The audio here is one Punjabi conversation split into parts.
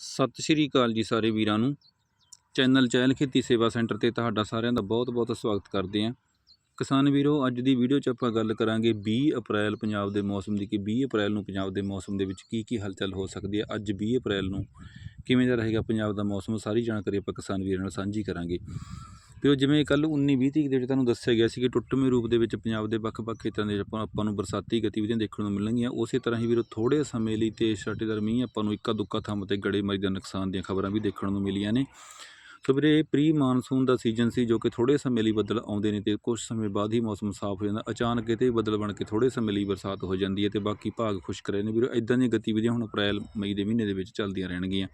ਸਤਿ ਸ਼੍ਰੀ ਅਕਾਲ ਜੀ ਸਾਰੇ ਵੀਰਾਂ ਨੂੰ। ਚੈਨਲ ਚਹਿਲ ਖੇਤੀ ਸੇਵਾ ਸੈਂਟਰ ਤੇ ਤੁਹਾਡਾ ਸਾਰਿਆਂ ਦਾ ਬਹੁਤ-ਬਹੁਤ ਸਵਾਗਤ ਕਰਦੇ ਹਾਂ। ਕਿਸਾਨ ਵੀਰੋ, ਅੱਜ ਦੀ ਵੀਡੀਓ 'ਚ ਆਪਾਂ ਗੱਲ ਕਰਾਂਗੇ 20 ਅਪ੍ਰੈਲ ਪੰਜਾਬ ਦੇ ਮੌਸਮ ਦੀ ਕਿ 20 ਅਪ੍ਰੈਲ ਨੂੰ ਪੰਜਾਬ ਦੇ ਮੌਸਮ ਦੇ ਵਿੱਚ ਕੀ ਕੀ ਹਲਚਲ ਹੋ ਸਕਦੀ ਹੈ। ਅੱਜ 20 ਅਪ੍ਰੈਲ ਨੂੰ ਕਿਵੇਂ ਦਾ ਰਹੇਗਾ ਪੰਜਾਬ ਦਾ ਮੌਸਮ ਸਾਰੀ ਜਾਣਕਾਰੀ ਆਪਾਂ ਕਿਸਾਨ ਵੀਰਾਂ ਨਾਲ ਸਾਂਝੀ ਕਰਾਂਗੇ। ਵੀਰੋ ਜਿਵੇਂ ਕੱਲ 19 20 ਤਰੀਕ ਦੇ ਵਿੱਚ ਤੁਹਾਨੂੰ ਦੱਸਿਆ ਗਿਆ ਸੀ ਕਿ ਟੁੱਟਵੇਂ ਰੂਪ ਦੇ ਵਿੱਚ ਪੰਜਾਬ ਦੇ ਵੱਖ-ਵੱਖ ਖੇਤਰਾਂ ਦੇ ਆਪਾਂ ਆਪਾਂ ਨੂੰ ਬਰਸਾਤੀ ਗਤੀਵਿਧੀਆਂ ਦੇਖਣ ਨੂੰ ਮਿਲਣਗੀਆਂ। ਉਸੇ ਤਰ੍ਹਾਂ ਹੀ ਵੀਰੋ ਥੋੜੇ ਸਮੇਂ ਲਈ ਤੇਜ਼ ਛਾਟੇਦਾਰ ਮੀਂਹ ਆਪਾਂ ਨੂੰ ਇੱਕਾ ਦੁੱਕਾ ਥੰਮ ਤੇ ਗੜੇਮਾਰੀ ਦਾ ਨੁਕਸਾਨ ਦੀਆਂ ਖਬਰਾਂ ਵੀ ਦੇਖਣ ਨੂੰ ਮਿਲੀਆਂ ਨੇ। ਸੋ ਵੀਰੇ ਪ੍ਰੀ ਮਾਨਸੂਨ ਦਾ ਸੀਜ਼ਨ ਸੀ ਜੋ ਕਿ ਥੋੜੇ ਸਮੇਂ ਲਈ ਬੱਦਲ ਆਉਂਦੇ ਨੇ ਤੇ ਕੁਝ ਸਮੇਂ ਬਾਅਦ ਹੀ ਮੌਸਮ ਸਾਫ਼ ਹੋ ਜਾਂਦਾ। ਅਚਾਨਕ ਕਿਤੇ ਬੱਦਲ ਬਣ ਕੇ ਥੋੜੇ ਸਮੇਂ ਲਈ ਬਰਸਾਤ ਹੋ ਜਾਂਦੀ ਹੈ ਤੇ ਬਾਕੀ ਭਾਗ ਖੁਸ਼ਕ ਰਹੇ ਨੇ। ਵੀਰੋ ਇਦਾਂ ਦੀਆਂ ਗਤੀਵਿਧੀਆਂ ਹੁਣ ਅਪ੍ਰੈਲ, ਮਈ ਦੇ ਮਹੀਨੇ ਦੇ ਵਿੱਚ ਚੱਲਦੀਆਂ ਰਹਿਣਗੀਆਂ।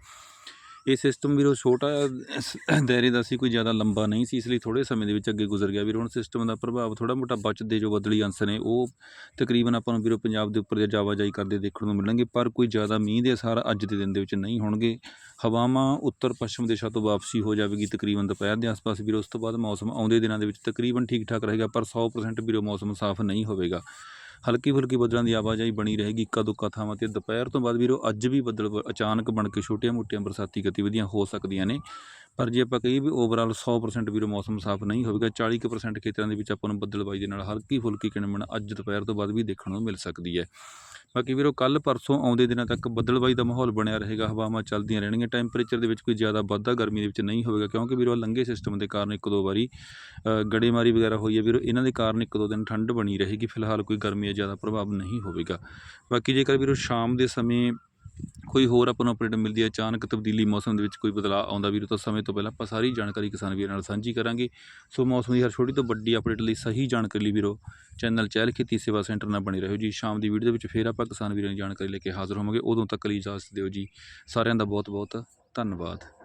ਇਹ ਸਿਸਟਮ ਵੀਰੋ ਛੋਟਾ ਦਾਇਰੇ ਦਾ ਸੀ, ਕੋਈ ਜ਼ਿਆਦਾ ਲੰਬਾ ਨਹੀਂ ਸੀ, ਇਸ ਲਈ ਥੋੜੇ ਸਮੇਂ ਦੇ ਵਿੱਚ ਅੱਗੇ ਗੁਜ਼ਰ ਗਿਆ। ਵੀਰੋ, ਹੁਣ ਸਿਸਟਮ ਦਾ ਪ੍ਰਭਾਵ ਥੋੜਾ ਮੋਟਾ ਬਚਦੇ ਜੋ ਬਦਲੀ ਅੰਸ਼ ਨੇ, ਉਹ ਤਕਰੀਬਨ ਆਪਾਂ ਨੂੰ ਵੀਰੋ ਪੰਜਾਬ ਦੇ ਉੱਪਰ ਜਾਵਾਜਾਈ ਕਰਦੇ ਦੇਖਣ ਨੂੰ ਮਿਲਣਗੇ, ਪਰ ਕੋਈ ਜ਼ਿਆਦਾ ਮੀਂਹ ਦੇ ਅਸਰ ਅੱਜ ਦੇ ਦਿਨ ਦੇ ਵਿੱਚ ਨਹੀਂ ਹੋਣਗੇ। ਹਵਾਵਾਂ ਉੱਤਰ ਪੱਛਮ ਦਿਸ਼ਾ ਤੋਂ ਵਾਪਸੀ ਹੋ ਜਾਵੇਗੀ ਤਕਰੀਬਨ ਦੁਪਹਿਰ ਦੇ ਆਸ-ਪਾਸ ਵੀਰੋ, ਉਸ ਤੋਂ ਬਾਅਦ ਮੌਸਮ ਆਉਂਦੇ ਦਿਨਾਂ ਦੇ ਵਿੱਚ ਤਕਰੀਬਨ ਠੀਕ ਠਾਕ ਰਹੇਗਾ, ਪਰ 100% ਵੀਰੋ ਮੌਸਮ ਸਾਫ਼ ਨਹੀਂ ਹੋਵੇਗਾ। ਹਲਕੀ ਫੁਲਕੀ ਬੱਦਲਾਂ ਦੀ ਆਵਾਜਾਈ ਬਣੀ ਰਹੇਗੀ ਇੱਕਾ ਦੁੱਕਾ ਥਾਵਾਂ ਤੇ। ਦੁਪਹਿਰ ਤੋਂ ਬਾਅਦ ਵੀਰੋ, ਅੱਜ ਵੀ ਬੱਦਲ ਅਚਾਨਕ ਬਣ ਕੇ ਛੋਟੀਆਂ-ਮੋਟੀਆਂ ਬਰਸਾਤੀ ਗਤੀਵਿਧੀਆਂ ਹੋ ਸਕਦੀਆਂ ਨੇ। ਪਰ ਜੇ ਆਪਾਂ ਕਹੀਏ ਵੀ ਓਵਰਆਲ 100% ਵੀਰੋ ਮੌਸਮ ਸਾਫ਼ ਨਹੀਂ ਹੋਵੇਗਾ 40% ਖੇਤਰਾਂ ਦੇ ਵਿੱਚ ਆਪਾਂ ਨੂੰ ਬੱਦਲਬਾਈ ਦੇ ਨਾਲ ਹਲਕੀ ਫੁਲਕੀ ਕਿਣਮਣ ਅੱਜ ਦੁਪਹਿਰ ਤੋਂ ਬਾਅਦ ਵੀ ਦੇਖਣ ਨੂੰ ਮਿਲ ਸਕਦੀ ਹੈ। ਬਾਕੀ ਵੀਰੋ ਕੱਲ ਪਰਸੋਂ ਆਉਂਦੇ ਦਿਨਾਂ ਤੱਕ ਬੱਦਲਬਾਈ ਦਾ ਮਾਹੌਲ ਬਣਿਆ ਰਹੇਗਾ, ਹਵਾਵਾਂ ਚੱਲਦੀਆਂ ਰਹਿਣਗੀਆਂ ਟੈਂਪਰੇਚਰ ਦੇ ਵਿੱਚ ਕੋਈ ਜ਼ਿਆਦਾ ਵਾਧਾ ਗਰਮੀ ਦੇ ਵਿੱਚ ਨਹੀਂ ਹੋਵੇਗਾ, ਕਿਉਂਕਿ ਵੀਰੋ ਲੰਗੇ ਸਿਸਟਮ ਦੇ ਕਾਰਨ ਇੱਕ ਦੋ ਵਾਰੀ ਗੜੇਮਾਰੀ ਵਗੈਰਾ ਹੋਈ ਹੈ ਵੀਰੋ, ਇਹਨਾਂ ਦੇ ਕਾਰਨ ਇੱਕ ਦੋ ਦਿਨ ਠੰਡ ਬਣੀ ਰਹੇਗੀ, ਫਿਲਹਾਲ ਕੋਈ ਗਰਮੀ ਦਾ ਜ਼ਿਆਦਾ ਪ੍ਰਭਾਵ ਨਹੀਂ ਹੋਵੇਗਾ। ਬਾਕੀ ਜੇਕਰ ਵੀਰੋ, ਸ਼ਾਮ ਦੇ ਸਮੇਂ ਕੋਈ ਹੋਰ ਆਪਾਂ ਨੂੰ ਅਪਡੇਟ ਮਿਲਦੀ ਹੈ, ਅਚਾਨਕ ਤਬਦੀਲੀ ਮੌਸਮ ਦੇ ਵਿੱਚ ਕੋਈ ਬਦਲਾਅ ਆਉਂਦਾ ਵੀਰੋ, ਤਾਂ ਸਮੇਂ ਤੋਂ ਪਹਿਲਾਂ ਆਪਾਂ ਸਾਰੀ ਜਾਣਕਾਰੀ ਕਿਸਾਨ ਵੀਰਾਂ ਨਾਲ ਸਾਂਝੀ ਕਰਾਂਗੇ। ਸੋ ਮੌਸਮ ਦੀ ਹਰ ਛੋਟੀ ਤੋਂ ਵੱਡੀ ਅਪਡੇਟ ਲਈ ਸਹੀ ਜਾਣਕਾਰੀ ਲਈ ਵੀਰੋ, ਚੈਨਲ ਚਹਿਲ ਖੇਤੀ ਸੇਵਾ ਸੈਂਟਰ ਨਾਲ ਬਣੇ ਰਹੋ ਜੀ। ਸ਼ਾਮ ਦੀ ਵੀਡੀਓ ਦੇ ਵਿੱਚ ਫੇਰ ਆਪਾਂ ਕਿਸਾਨ ਵੀਰਾਂ ਦੀ ਜਾਣਕਾਰੀ ਲੈ ਕੇ ਹਾਜ਼ਰ ਹੋਵਾਂਗੇ। ਉਦੋਂ ਤੱਕ ਲਈ ਇਜਾਜ਼ਤ ਦਿਓ ਜੀ। ਸਾਰਿਆਂ ਦਾ ਬਹੁਤ ਬਹੁਤ ਧੰਨਵਾਦ।